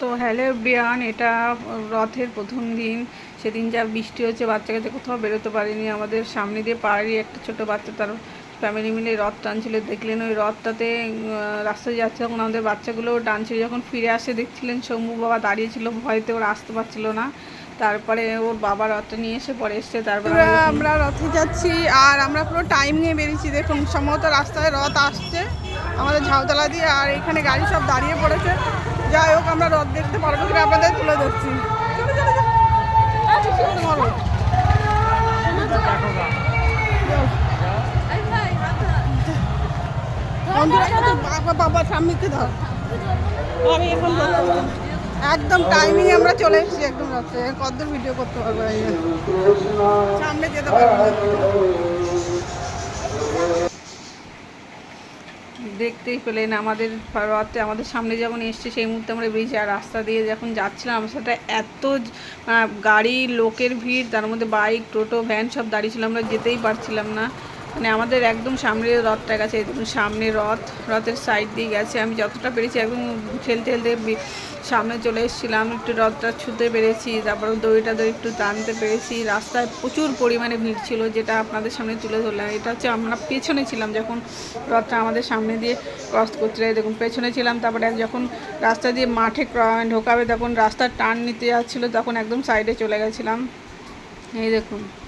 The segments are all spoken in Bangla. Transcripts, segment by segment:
তো হ্যালো বিয়ান এটা রথের প্রথম দিন। সেদিন যা বৃষ্টি হচ্ছে বাচ্চা কাছে কোথাও বেরোতে পারিনি। আমাদের সামনে দিয়ে পাড়ারই একটা ছোট বাচ্চা তার ফ্যামিলি মিলে রথ টানছিল। দেখলেন ওই রথটাতে রাস্তায় যাচ্ছে তখন আমাদের বাচ্চাগুলো টানছিল। যখন ফিরে আসে দেখছিলেন শম্ভু বাবা দাঁড়িয়েছিল। ভয়তে ওরা আসতে পারছিল না। তারপরে ওর বাবা রথটা নিয়ে এসে পরে এসছে। তারপরে আমরা আমরা রথে যাচ্ছি আর আমরা পুরো টাইম নিয়ে বেরিয়েছি। দেখুন সম্ভবত রাস্তায় রথ আসছে আমাদের ঝাউতলা দিয়ে আর এখানে গাড়ি সব দাঁড়িয়ে পড়েছে। যাই হোক, আমরা রথ দেখতে পারব কিনা আপনাদের তুলে ধরছি। বাবা ঠাম্মিকে ধর। একদম টাইমিং আমরা চলে এসেছি একদম রাত্রে। কতদূর ভিডিও করতে পারব সামনে যেতে পারব দেখতেই পেলেন আমাদের রথটা আমাদের সামনে যখন এসছে, সেই মুহূর্তে আমরা বেরিয়েছি আর রাস্তা দিয়ে যখন যাচ্ছিলাম, আমার সাথে এত গাড়ি, লোকের ভিড়, তার মধ্যে বাইক, টোটো, ভ্যান সব দাঁড়িয়ে ছিল, আমরা যেতেই পারছিলাম না। মানে আমাদের একদম সামনে রথটা গেছে দেখুন সামনে রথ, রথের সাইড দিয়ে গেছে। আমি যতটা পেরেছি একদম ঠেলতে ঠেলতে সামনে চলে এসেছিলাম, একটু রথটা ছুতে পেরেছি, তারপরে দড়িটা দড়ি একটু টানতে পেরেছি। রাস্তায় প্রচুর পরিমাণে ভিড় ছিল যেটা আপনাদের সামনে তুলে ধরলাম। এটা হচ্ছে আমরা পেছনে ছিলাম যখন রথটা আমাদের সামনে দিয়ে ক্রস করছিল এই দেখুন পেছনে ছিলাম, তারপরে যখন রাস্তা দিয়ে মাঠে ক্র- ঢোকাবে, তখন রাস্তার টার্ন নিতে যাচ্ছিল, তখন একদম সাইডে চলে গেছিলাম। এই দেখুন। মানে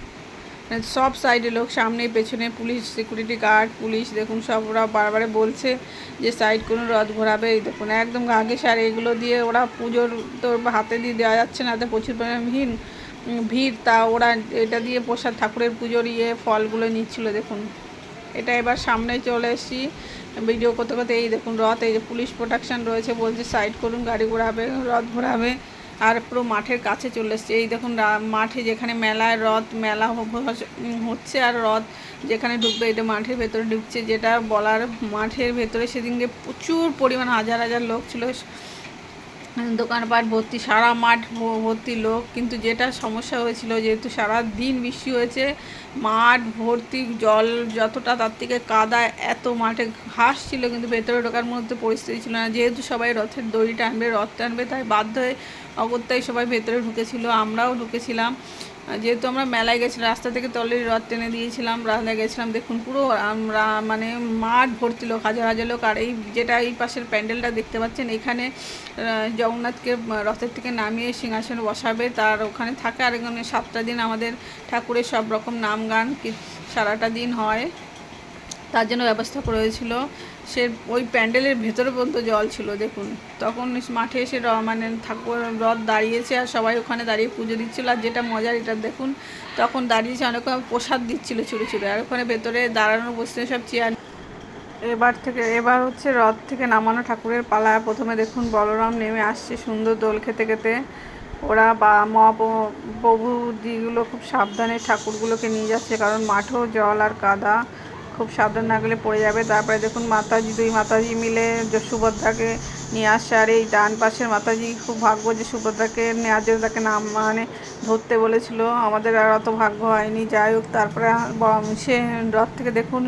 সব সাইডে লোক, সামনে, পেছনে, পুলিশ সিকিউরিটি গার্ড পুলিশ, দেখুন সব ওরা বারবারে বলছে যে সাইড কোনো রথ ঘোরাবে। এই দেখুন, একদম আগে সার এগুলো দিয়ে ওরা পুজোর তো হাতে দিয়ে দেওয়া যাচ্ছে না তো প্রচুর পরিমাণে ভিড়। ভিড় তা ওরা এটা দিয়ে প্রসাদ, ঠাকুরের পুজোর ইয়ে ফলগুলো নিচ্ছিল, দেখুন। এটা এবার সামনে চলে এসেছি ভিডিও করতে করতে। এই দেখুন রথ, এই যে পুলিশ প্রোটেকশন রয়েছে, বলছে সাইড করুন, গাড়ি ঘোরাবে, রথ ঘোরাবে। আর পুরো মাঠের কাছে চলে এসছে। এই দেখুন মাঠে যেখানে মেলায় রথ, মেলা হচ্ছে আর রথ যেখানে ঢুকবে, এটা মাঠের ভেতরে ঢুকছে। যেটা বলার, মাঠের ভেতরে সেদিনকে প্রচুর পরিমাণ হাজার হাজার লোক ছিল। দোকানপাট, ভর্তি, সারা মাঠ ভর্তি লোক। কিন্তু যেটা সমস্যা হয়েছিল, যেহেতু সারা দিন বৃষ্টি হয়েছে, মাঠ, ভর্তি, জল যতটা তার থেকে কাদা, এত মাঠে ঘাস ছিল, কিন্তু ভেতরে ঢোকার মধ্যে পরিস্থিতি ছিল না। যেহেতু সবাই রথের দড়ি টানবে, রথ টানবে, তাই বাধ্য হয়ে অগত্যাই সবাই ভেতরে ঢুকেছিল, আমরাও ঢুকেছিলাম। যেহেতু আমরা মেলায় গেছিলাম, রাস্তা থেকে তলের রথ টেনে দিয়েছিলাম, রাস্তায় গেছিলাম, দেখুন পুরো আমরা মানে মাঠ ভর্তি লোক, হাজার হাজার লোক, আর এই যেটা এই পাশের প্যান্ডেলটা দেখতে পাচ্ছেন, এখানে জগন্নাথকে রথের থেকে নামিয়ে সিংহাসনে বসাবে, তার ওখানে থাকে আর এখানে সাতটা দিন আমাদের ঠাকুরের সব রকম নাম গান সারাটা দিন হয়, তার জন্য ব্যবস্থা করা হয়েছিল। সে ওই প্যান্ডেলের ভেতরে পর্যন্ত জল ছিল, দেখুন। তখন মাঠে এসে মানে ঠাকুর, রথ দাঁড়িয়েছে আর সবাই ওখানে দাঁড়িয়ে পুজো দিচ্ছিল। আর যেটা মজার, এটা দেখুন, তখন দাঁড়িয়েছে অনেক প্রসাদ দিচ্ছিল ছুটে ছুটে আর ওখানে ভেতরে দাঁড়ানো বসতে সব চেয়ার। এবার থেকে, এবার হচ্ছে রথ থেকে নামানো ঠাকুরের পালা। প্রথমে দেখুন বলরাম নেমে আসছে সুন্দর দোল খেতে খেতে। ওরা বা মহাপ্রভুজিগুলো খুব সাবধানে ঠাকুরগুলোকে নিয়ে যাচ্ছে, কারণ মাঠেও জল আর কাদা। খুব সাবধান না গেলে পড়ে যাবে। তারপরে দেখুন মাতাজি, দুই মাতাজি মিলে সুভদ্রাকে নিয়ে আসছে আর এই ডান পাশের মাতাজি খুব ভাগ্য যে সুভদ্রাকে নেওয়ার জন্য তাকে নাম মানে ধরতে বলেছিল। আমাদের আর অত ভাগ্য হয়নি। যাই হোক, তারপরে সে রথ থেকে দেখুন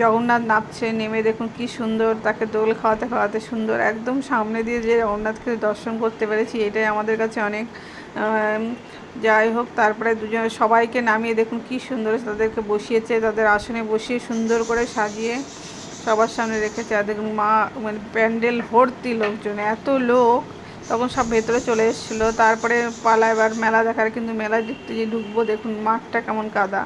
জগন্নাথ নাচছে, নেমে দেখুন কি সুন্দর তাকে দোল খাওয়াতে খাওয়াতে সুন্দর। একদম সামনে দিয়ে যে জগন্নাথকে দর্শন করতে পেরেছি, এটাই আমাদের কাছে অনেক যাই হোক, তারপরে দুজন সবাইকে নামিয়ে দেখুন কি সুন্দর তাদেরকে বসিয়েছে, তাদের আসনে বসিয়ে সুন্দর করে সাজিয়ে সবার সামনে রেখেছে। আর দেখুন মা মানে প্যান্ডেল ভর্তি লোকজন, এত লোক। তখন সব ভেতরে চলে এসেছিল। তারপরে পালা, এবার মেলা দেখার, কিন্তু মেলা দেখতে যে ঢুকবো, দেখুন মাঠটা কেমন কাদা।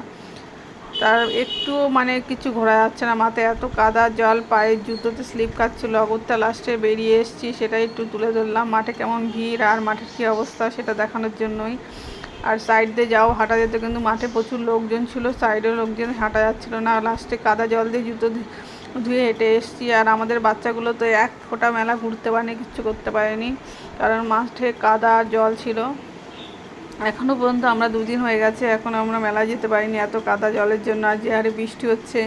তার একটু মানে কিছু ঘোরা যাচ্ছে না। মাথায় এত কাদা, জল, পায়ে জুতোতে স্লিপ খাচ্ছিল অগত্যা লাস্টে বেরিয়ে এসেছি, সেটাই একটু তুলে ধরলাম। মাঠে কেমন ভিড় আর মাঠের কী অবস্থা সেটা দেখানোর জন্যই। আর সাইড দিয়ে যাও, হাঁটা যেত কিন্তু মাঠে প্রচুর লোকজন ছিল সাইডেও লোকজন হাঁটা যাচ্ছিল না। লাস্টে কাদা, জল দিয়ে জুতো ধুয়ে হেঁটে এসেছি। আর আমাদের বাচ্চাগুলো তো এক ফোঁটা মেলা ঘুরতে পারেনি, কিচ্ছু করতে পারেনি। কারণ মাঠে কাদা আর জল ছিল। এখনও পর্যন্ত আমরা দুদিন হয়ে গেছে, এখন আমরা মেলা যেতে পারিনি, এত কাদা জলের জন্য আর যে হারে বৃষ্টি হচ্ছে,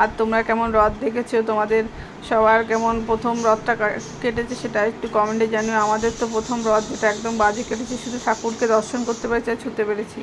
আর তোমরা কেমন রথ দেখেছ, তোমাদের সবার কেমন প্রথম রথটা কেটেছে সেটা একটু কমেন্টে জানিও, আমাদের তো প্রথম রথ যেটা একদম বাজে কেটেছে, শুধু ঠাকুরকে দর্শন করতে পেরেছি আর ছুতে পেরেছি।